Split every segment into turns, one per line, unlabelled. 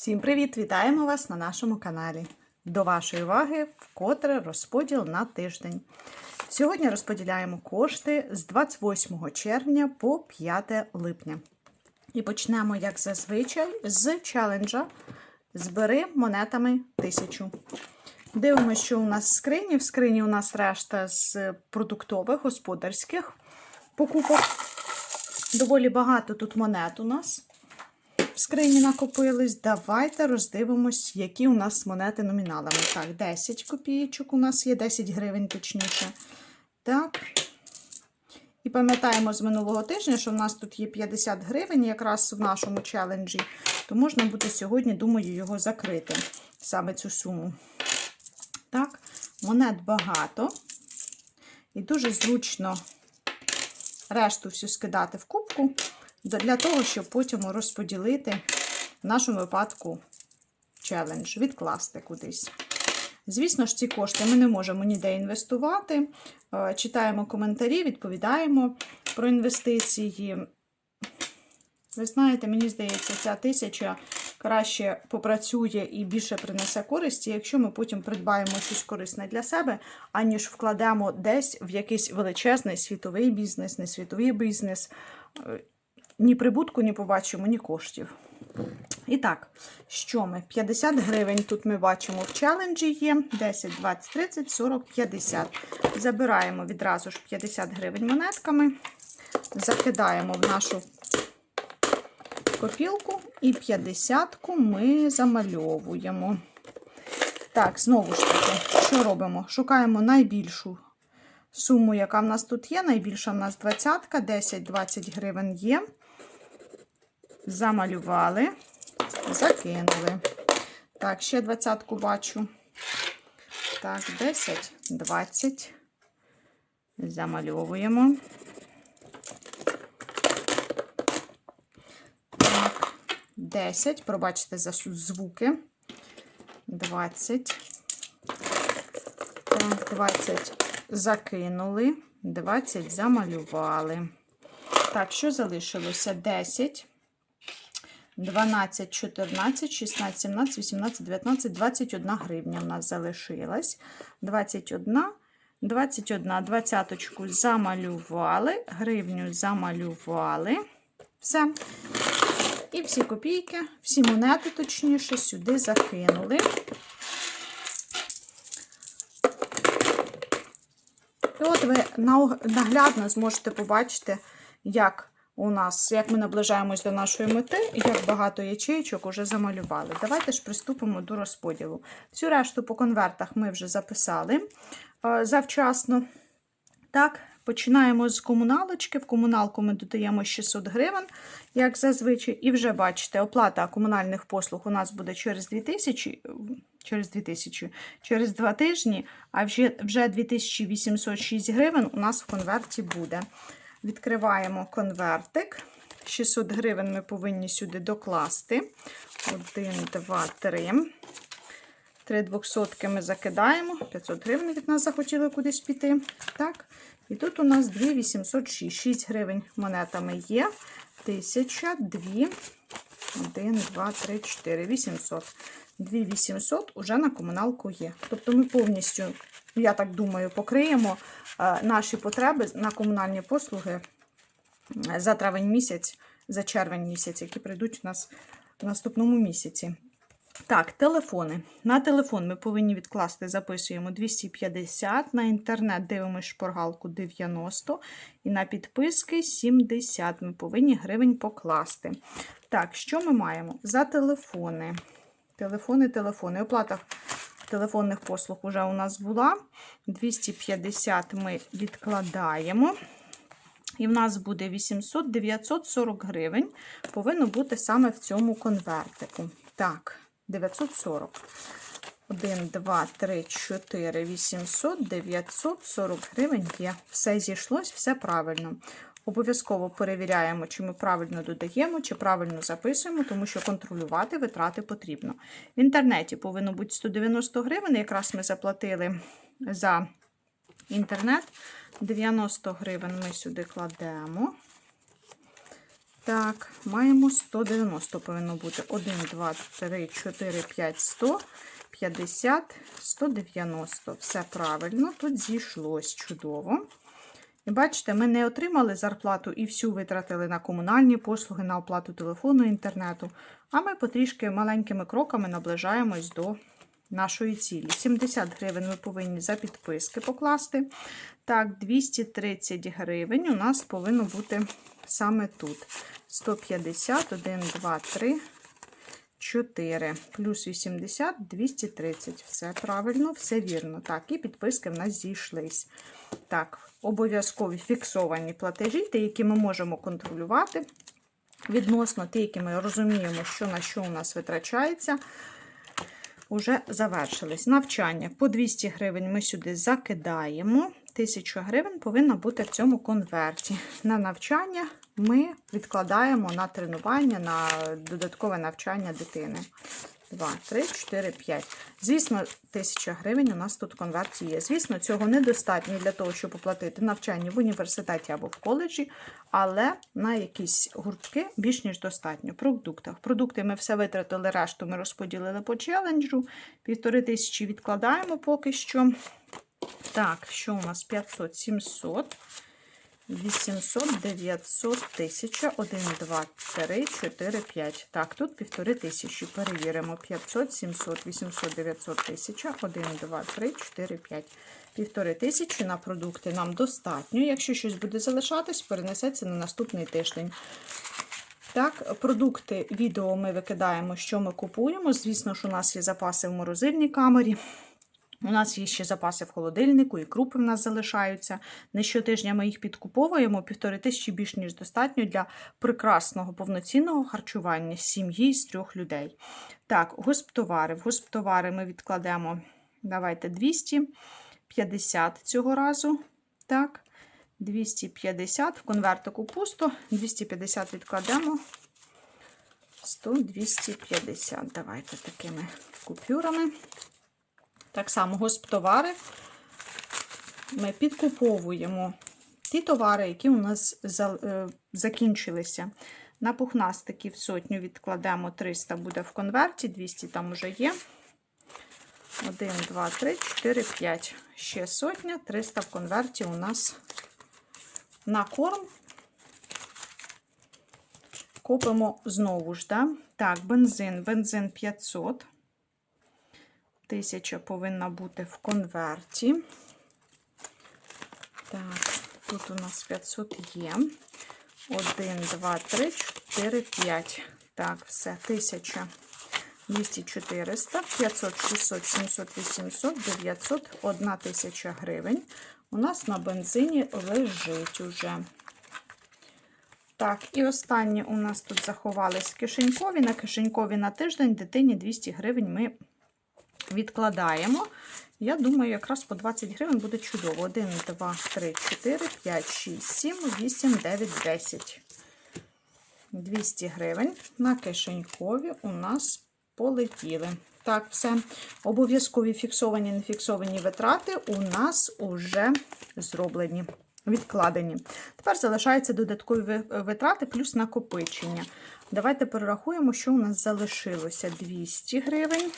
Всім привіт! Вітаємо вас на нашому каналі. До вашої уваги вкотре розподіл на тиждень. Сьогодні розподіляємо кошти з 28 червня по 5 липня. І почнемо, як зазвичай, з челенджа Збери монетами 1000. Дивимося, що у нас в скрині. В скрині у нас решта з продуктових, господарських покупок. Доволі багато тут монет у нас в скрині накопились. Давайте роздивимось, які у нас монети номіналами. Так, 10 копійочок у нас є, 10 гривень точніше. Так. І пам'ятаємо з минулого тижня, що в нас тут є 50 гривень, якраз в нашому челенджі, то можна буде сьогодні, думаю, його закрити, саме цю суму. Так, монет багато. І дуже зручно решту всю скидати в кубку для того, щоб потім розподілити в нашому випадку челендж, відкласти кудись. Звісно ж, ці кошти ми не можемо ніде інвестувати. Е, Читаємо коментарі, відповідаємо про інвестиції. Ви знаєте, мені здається, ця тисяча краще попрацює і більше принесе користі, якщо ми потім придбаємо щось корисне для себе, аніж вкладемо десь в якийсь величезний світовий бізнес, не світовий бізнес. Ні прибутку не побачимо, ні коштів. І так, що ми? 50 гривень тут ми бачимо в челенджі є. 10, 20, 30, 40, 50. Забираємо відразу ж 50 гривень монетками, закидаємо в нашу копілку і 50-ку ми замальовуємо. Так, знову ж таки, що робимо? Шукаємо найбільшу суму, яка в нас тут є. Найбільша в нас 20, 10-20 гривень є. Замалювали, закинули. Так, ще двадцятку бачу. Так, 10, 20. Замальовуємо. Так, 10. Пробачте за звуки. 20. Так, 20 закинули. 20 замалювали. Так, що залишилося? 10. 12, 14, 16, 17, 18, 19, 21 гривня в нас залишилась. 21, 21, двадцяточку замалювали, гривню замалювали. Все. І всі копійки, всі монети, точніше, сюди закинули. І от ви наглядно зможете побачити, як у нас, як ми наближаємось до нашої мети, як багато ячеїчок вже замалювали. Давайте ж приступимо до розподілу. Всю решту по конвертах ми вже записали е, завчасно. Так, Починаємо з комуналочки. В комуналку ми додаємо 600 гривень, як зазвичай. І вже бачите, оплата комунальних послуг у нас буде через 2000, через 2000, через 2 тижні, а вже, вже 2806 гривень у нас в конверті буде. Відкриваємо конвертик. 600 гривень ми повинні сюди докласти. 1, 2, 3. Три двохсотки ми закидаємо. 500 гривень від нас захотіли кудись піти. Так. І тут у нас 2806. 6 гривень монетами є. 1000, 2, 1, 2, 3, 4, 800. 2800 уже на комуналку є. Тобто ми повністю, я так думаю, покриємо наші потреби на комунальні послуги за травень місяць, за червень місяць, які прийдуть у нас в наступному місяці. Так, телефони. На телефон ми повинні відкласти, записуємо 250, на інтернет дивимося шпоргалку 90 і на підписки 70. Ми повинні гривень покласти. Так, що ми маємо? За телефони. Телефони, телефони. Оплата телефонних послуг вже у нас була. 250 ми відкладаємо. І в нас буде 800-940 гривень. Повинно бути саме в цьому конвертику. Так, 940. 1, 2, 3, 4, 800, 940 гривень є. Все зійшлось, все правильно. Обов'язково перевіряємо, чи ми правильно додаємо, чи правильно записуємо, тому що контролювати витрати потрібно. В інтернеті повинно бути 190 гривень. Якраз ми заплатили за інтернет. 90 гривень ми сюди кладемо. Так, маємо 190 повинно бути. 1, 2, 3, 4, 5, 100, 50, 190. Все правильно. Тут зійшлось чудово. Бачите, ми не отримали зарплату і всю витратили на комунальні послуги, на оплату телефону, інтернету. А ми потрішки маленькими кроками наближаємось до нашої цілі. 70 гривень ми повинні за підписки покласти. Так, 230 гривень у нас повинно бути саме тут. 150, 1, 2, 3, 4, плюс 80, 230. Все правильно, все вірно. Так, і підписки в нас зійшлись. Так, обов'язкові фіксовані платежі, ті, які ми можемо контролювати. Відносно ті, які ми розуміємо, що на що у нас витрачається, вже завершились. Навчання по 200 гривень ми сюди закидаємо. 1000 гривень повинна бути в цьому конверті. На навчання ми відкладаємо на тренування, на додаткове навчання дитини. 2, 3, 4, 5. Звісно, 1000 гривень у нас тут в конверті є. Звісно, цього недостатньо для того, щоб оплатити навчання в університеті або в коледжі, але на якісь гуртки більш ніж достатньо. Продуктах. Продукти ми все витратили, решту ми розподілили по челенджу. Півтори тисячі відкладаємо поки що. Так, що у нас 500, 700, 800, 900, 1000, 1, 2, 3, 4, 5. Так, тут півтори тисячі. Перевіримо. 500, 700, 800, 900, 1000, 1, 2, 3, 4, 5. Півтори тисячі на продукти нам достатньо. Якщо щось буде залишатись, перенесеться на наступний тиждень. Так, продукти відео ми викидаємо, що ми купуємо. Звісно, що у нас є запаси в морозильній камері. У нас є ще запаси в холодильнику, і крупи в нас залишаються. Не щотижня ми їх підкуповуємо. Півтори тисячі більш ніж достатньо для прекрасного повноцінного харчування сім'ї з трьох людей. Так, госптовари. В госптовари ми відкладемо, давайте 250 цього разу. Так, 250 в конвертику пусто, 250 відкладемо. 100, 250. Давайте такими купюрами. Так само госптовари ми підкуповуємо ті товари, які у нас закінчилися. На пухнастиків сотню відкладемо 300 буде в конверті, 200 там уже є. 1, 2, 3, 4, 5. Ще сотня, 300 в конверті у нас на корм. Купимо знову ж, да? так, бензин, бензин 500. Тисяча повинна бути в конверті. Так, тут у нас 500 є. 1, 2, 3, 4, 5. Так, все, 1000. 200, 400, 500, 600, 700, 800, 900, 1 тисяча гривень. У нас на бензині лежить уже. Так, і останнє у нас тут заховались кишенькові. На кишенькові на тиждень дитині 200 гривень ми відкладаємо. Я думаю, якраз по 20 гривень буде чудово. 1, 2, 3, 4, 5, 6, 7, 8, 9, 10. 200 гривень на кишенькові у нас полетіли. Так, все. Обов'язкові фіксовані, нефіксовані витрати у нас вже зроблені, відкладені. Тепер залишаються додаткові витрати плюс накопичення. Давайте перерахуємо, що у нас залишилося 200 гривень.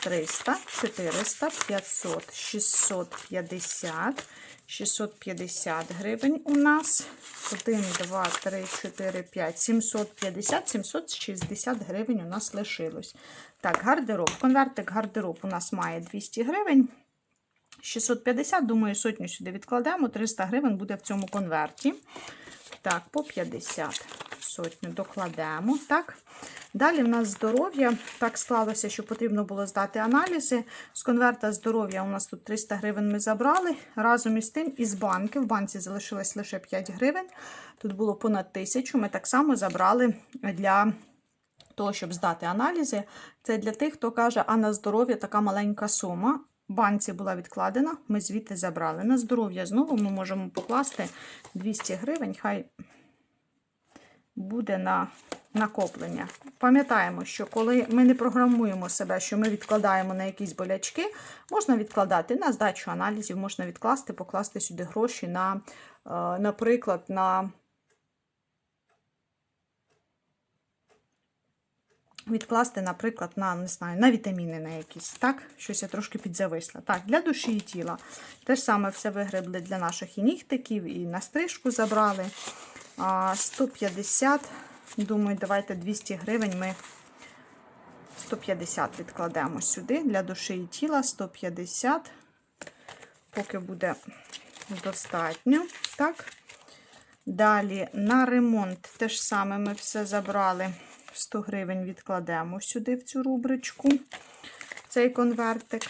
300, 400, 500, 650, 650 гривень у нас. 1, 2, 3, 4, 5, 750, 760 гривень у нас лишилось. Так, гардероб. Конвертик гардероб у нас має 200 гривень. 650, думаю, сотню сюди відкладемо. 300 гривень буде в цьому конверті. Так, по 50 сотню докладемо. Так. Далі в нас здоров'я. Так склалося, що потрібно було здати аналізи. З конверта здоров'я у нас тут 300 гривень ми забрали. Разом із тим, із банки. В банці залишилось лише 5 гривень. Тут було понад 1000. Ми так само забрали для того, щоб здати аналізи. Це для тих, хто каже, а на здоров'я така маленька сума. Банці була відкладена, ми звідти забрали. На здоров'я знову ми можемо покласти 200 гривень, хай буде на накоплення. Пам'ятаємо, що коли ми не програмуємо себе, що ми відкладаємо на якісь болячки, можна відкладати на здачу аналізів, можна відкласти, покласти сюди гроші, на, е, наприклад, на відкласти, наприклад, на не знаю, на вітаміни на якісь. Так, щось я трошки підзависла. Так, для душі і тіла. Те ж саме все вигребли для наших і нігтиків, і на стрижку забрали. 150 думаю, давайте 200 гривень ми 150 відкладемо сюди для душі і тіла 150, поки буде достатньо. Так. Далі на ремонт те ж саме ми все забрали. 100 гривень відкладемо сюди в цю рубричку, цей конвертик.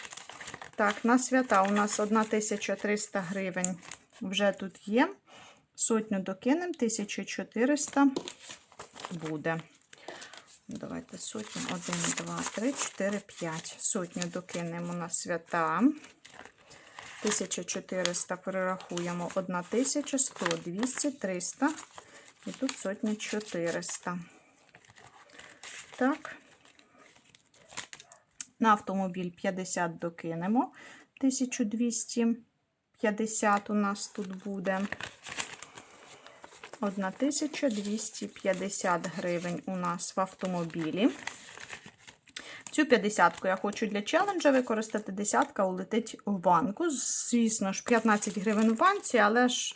Так, на свята у нас 1300 гривень вже тут є. Сотню докинемо, 1400 буде. Давайте сотню. 1, 2, 3, 4, 5. Сотню докинемо на свята. 1400 перерахуємо. 1100, 200, 300. І тут сотня 400. Так. На автомобіль 50 докинемо. 1250 у нас тут буде. 1250 гривень у нас в автомобілі. Цю 50-ку я хочу для челенджа використати. Десятка улетить в банку. Звісно ж, 15 гривень в банці, але ж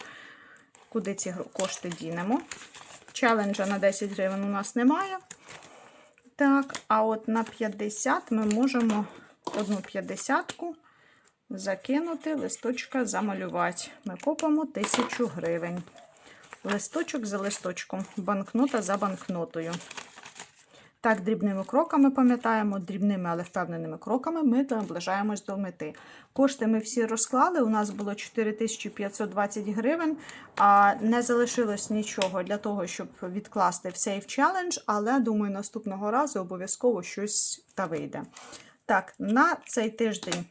куди ці кошти дінемо? Челенджа на 10 гривень у нас немає. Так, а от на 50 ми можемо одну 50-ку закинути, листочка замалювати. Ми копимо 1000 гривень. Листочок за листочком, банкнота за банкнотою. Так, дрібними кроками пам'ятаємо, дрібними, але впевненими кроками ми наближаємось до мети. Кошти ми всі розклали. У нас було 4520 гривень, а не залишилось нічого для того, щоб відкласти в Save Challenge, але думаю, наступного разу обов'язково щось та вийде. Так, на цей тиждень.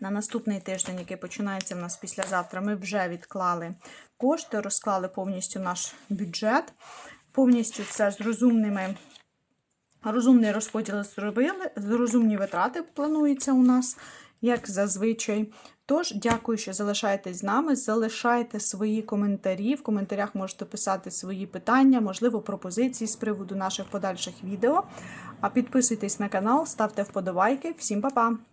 На наступний тиждень, який починається в нас післязавтра, ми вже відклали кошти, розклали повністю наш бюджет. Повністю це з розумними Розумний розподіл зробили, розумні витрати плануються у нас, як зазвичай. Тож, дякую, що залишаєтесь з нами. Залишайте свої коментарі. В коментарях можете писати свої питання, можливо, пропозиції з приводу наших подальших відео. А підписуйтесь на канал, ставте вподобайки. Всім па-па!